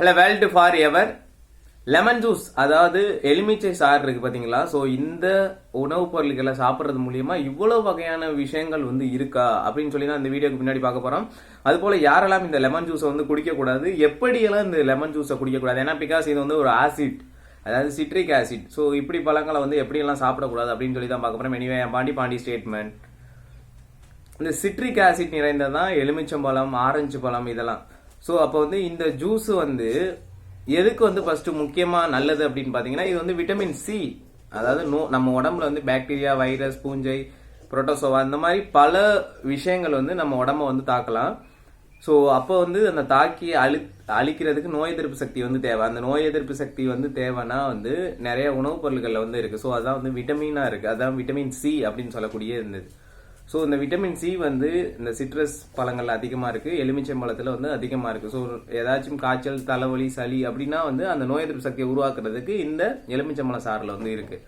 Hello world forever lemon juice அதாவது எலுமிச்சை சாறு இருக்கு பார்த்தீங்களா ஸோ இந்த உணவுப் பொருட்களை சாப்பிட்றது மூலியமா இவ்வளோ வகையான விஷயங்கள் வந்து இருக்கா? அப்படின்னு சொல்லி தான் இந்த வீடியோக்கு பின்னாடி பார்க்க போகிறோம் அதுபோல் யாரெல்லாம் இந்த லெமன் ஜூஸை வந்து குடிக்கக்கூடாது எப்படியெல்லாம் இந்த லெமன் ஜூஸை குடிக்கக்கூடாது? ஏன்னா பிகாஸ் இது வந்து ஒரு ஆசிட் அதாவது சிட்ரிக் ஆசிட் ஸோ இப்படி பழங்களை வந்து எப்படியெல்லாம் சாப்பிடக்கூடாது அப்படின்னு சொல்லி தான் பார்க்க போகிறோம் எனிவே பாண்டி பாண்டி ஸ்டேட்மெண்ட் இந்த சிட்ரிக் ஆசிட் நிறைந்ததான் எலுமிச்சம்பழம் ஆரஞ்சு பழம் இதெல்லாம். ஸோ அப்போ வந்து இந்த ஜூஸ் வந்து எதுக்கு வந்து ஃபர்ஸ்ட் முக்கியமா நல்லது அப்படின்னு பாத்தீங்கன்னா இது வந்து விட்டமின் சி அதாவது நோ நம்ம உடம்புல வந்து பாக்டீரியா வைரஸ் பூஞ்சை புரோட்டோசோவா இந்த மாதிரி பல விஷயங்கள் வந்து நம்ம உடம்ப வந்து தாக்கலாம். ஸோ அப்போ வந்து அந்த தாக்கி அழி அழிக்கிறதுக்கு நோய் எதிர்ப்பு சக்தி வந்து தேவை. அந்த நோய் எதிர்ப்பு சக்தி வந்து தேவைன்னா வந்து நிறைய உணவுப் பொருட்களில் வந்து இருக்கு. ஸோ அதான் வந்து விட்டமினா இருக்கு. அதான் விட்டமின் சி அப்படின்னு சொல்லக்கூடிய இருந்தது. ஸோ இந்த விட்டமின் சி வந்து இந்த சிட்ரஸ் பழங்கள்ல இருக்குது இருக்கு. பழத்தில் வந்து அதிகமாக இருக்கு. ஸோ ஏதாச்சும் காய்ச்சல் தலைவலி சளி அப்படின்னா வந்து அந்த நோய் எதிர்ப்பு சக்தியை உருவாக்குறதுக்கு இந்த எலுமிச்சை எலுமிச்சம்பழ சாறில் வந்து இருக்கு.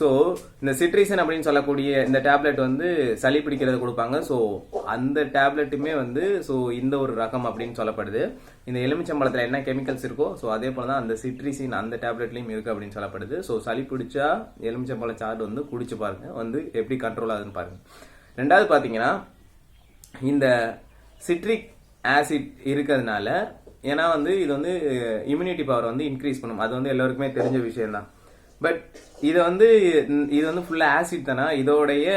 ஸோ இந்த சிட்ரிசன் அப்படின்னு சொல்லக்கூடிய இந்த டேப்லெட் வந்து சளி பிடிக்கிறது கொடுப்பாங்க. ஸோ அந்த டேப்லெட்டுமே வந்து ஸோ இந்த ஒரு ரகம் அப்படின்னு சொல்லப்படுது. இந்த எலுமிச்சம்பழத்தில் என்ன கெமிக்கல்ஸ் இருக்கோ ஸோ அதே போல் தான் அந்த சிட்ரிசின் அந்த டேப்லெட்லையும் இருக்குது அப்படின்னு சொல்லப்படுது. ஸோ சளி பிடிச்சா எலுமிச்சம்பழ சாறு வந்து குடிச்சு பாருங்க. வந்து எப்படி கண்ட்ரோல் ஆகுதுன்னு பாருங்க. ரெண்டாவது பார்த்தீங்கன்னா இந்த சிட்ரிக் ஆசிட் இருக்கிறதுனால ஏன்னா வந்து இது வந்து இம்யூனிட்டி பவர் வந்து இன்க்ரீஸ் பண்ணும். அது வந்து எல்லாருக்குமே தெரிஞ்ச விஷயம்தான். பட் இது வந்து இது வந்து ஃபுல்லாக ஆசிட் தானே? இதோடைய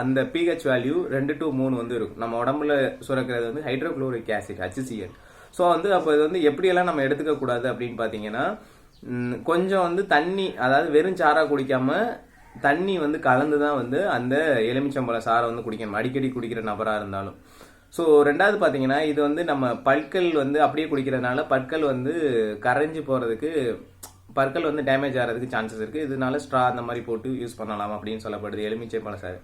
அந்த பிஹெச் வேல்யூ ரெண்டு டு மூணு வந்து இருக்கும். நம்ம உடம்புல சுரக்கிறது வந்து ஹைட்ரோக்ளோரிக் ஆசிட் ஹச்சிசிஎல் ஸோ வந்து அப்போ இது வந்து எப்படியெல்லாம் நம்ம எடுத்துக்க கூடாது அப்படின்னு பார்த்தீங்கன்னா கொஞ்சம் வந்து தண்ணி அதாவது வெறும் சாரா குடிக்காமல் தண்ணி வந்து கலந்து தான் வந்து அந்த எலுமிச்சம்பழம் சாறை வந்து குடிக்கணும். அடிக்கடி குடிக்கிற நபராக இருந்தாலும். ஸோ ரெண்டாவது பார்த்தீங்கன்னா இது வந்து நம்ம பற்கள் வந்து அப்படியே குடிக்கிறதுனால பற்கள் வந்து கரைஞ்சி போகிறதுக்கு பற்கள் வந்து டேமேஜ் ஆகிறதுக்கு சான்சஸ் இருக்குது இதனால ஸ்ட்ரா அந்த மாதிரி போட்டு யூஸ் பண்ணலாம் அப்படின்னு சொல்லப்படுது எலுமிச்சை பழம் சாறு.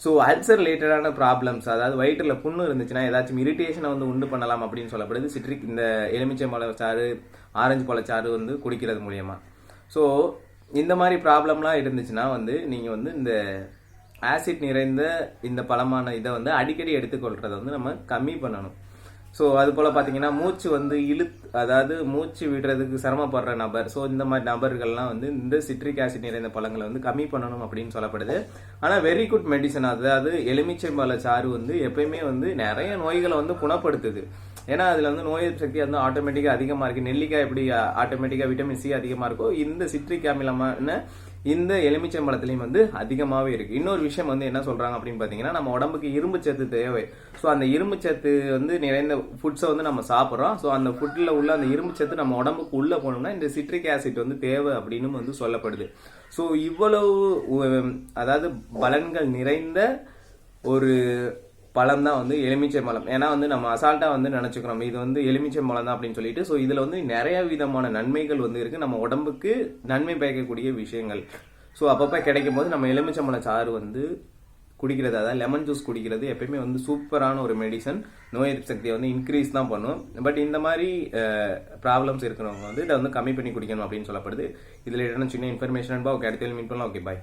ஸோ அல்சர் ரிலேட்டடான ப்ராப்ளம்ஸ் அதாவது வயிற்றில் புண்ணு இருந்துச்சுன்னா ஏதாச்சும் இரிட்டேஷனை வந்து உண்டு பண்ணலாம் அப்படின்னு சொல்லப்படுது. சிட்ரிக் இந்த எலுமிச்சை பழச்சாறு சாறு ஆரஞ்சு பழச்சாறு வந்து குடிக்கிறது மூலியமாக ஸோ இந்த மாதிரி ப்ராப்ளம்லாம் இருந்துச்சுன்னா வந்து நீங்கள் வந்து இந்த ஆசிட் நிறைந்த இந்த பழமான இதை வந்து அடிக்கடி எடுத்துக்கொள்கிறத வந்து நம்ம கம்மி பண்ணணும். ஸோ அது போல் பார்த்தீங்கன்னா மூச்சு வந்து இழுத்து அதாவது மூச்சு விடுறதுக்கு சிரமப்படுற நபர் ஸோ இந்த மாதிரி நபர்கள்லாம் வந்து இந்த சிட்ரிக் ஆசிட் நிறைந்த பழங்களை வந்து கம்மி பண்ணணும் அப்படின்னு சொல்லப்படுது. ஆனால் வெரி குட் மெடிசன் அதாவது எலுமிச்சை பழ சாறு வந்து எப்பயுமே வந்து நிறைய நோய்களை வந்து குணப்படுத்துது. ஏன்னா அதில் வந்து நோய் எதிர்ப்பு சக்தி வந்து ஆட்டோமேட்டிக்காக அதிகமாக இருக்குது நெல்லிக்காய் எப்படி ஆட்டோமேட்டிக்காக விட்டமின் சி அதிகமாக இருக்கோ இந்த சிட்ரிக் அமிலமான இந்த எலுமிச்சம்பழத்துலையும் வந்து அதிகமாகவே இருக்கு. இன்னொரு விஷயம் வந்து என்ன சொல்றாங்க அப்படின்னு பார்த்தீங்கன்னா நம்ம உடம்புக்கு இரும்பு சத்து தேவை. ஸோ அந்த இரும்பு சத்து வந்து நிறைந்த ஃபுட்ஸை வந்து நம்ம சாப்பிட்றோம். ஸோ அந்த ஃபுட்டில் உள்ள அந்த இரும்பு சத்து நம்ம உடம்புக்கு உள்ளே போனோம்னா இந்த சிட்ரிக் ஆசிட் வந்து தேவை அப்படின்னு வந்து சொல்லப்படுது. ஸோ இவ்வளவு அதாவது பலன்கள் நிறைந்த ஒரு பழம் தான் வந்து எலுமிச்சை பழம் ஏன்னா வந்து நம்ம அசால்ட்டாக வந்து நினச்சிக்கிறோம். இது வந்து எலுமிச்சை பழம் தான் அப்படின்னு சொல்லிட்டு ஸோ இதில் வந்து நிறைய விதமான நன்மைகள் வந்து இருக்குது நம்ம உடம்புக்கு நன்மை பயக்கக்கூடிய விஷயங்கள். ஸோ அப்பப்போ கிடைக்கும் போது நம்ம எலுமிச்சம்பழ சாறு வந்து குடிக்கிறது அதாவது லெமன் ஜூஸ் குடிக்கிறது எப்பயுமே வந்து சூப்பரான ஒரு மெடிசன் நோய் எதிர்ப்பு சக்தியை வந்து இன்க்ரீஸ் தான் பண்ணும். பட் இந்த மாதிரி ப்ராப்ளம்ஸ் இருக்கிறவங்க வந்து இதை வந்து கம்மி பண்ணி குடிக்கணும் அப்படின்னு சொல்லப்படுது. இதில் என்ன சின்ன இன்ஃபர்மேஷன் ஓகே அடுத்த மீட் பண்ணலாம். Okay bye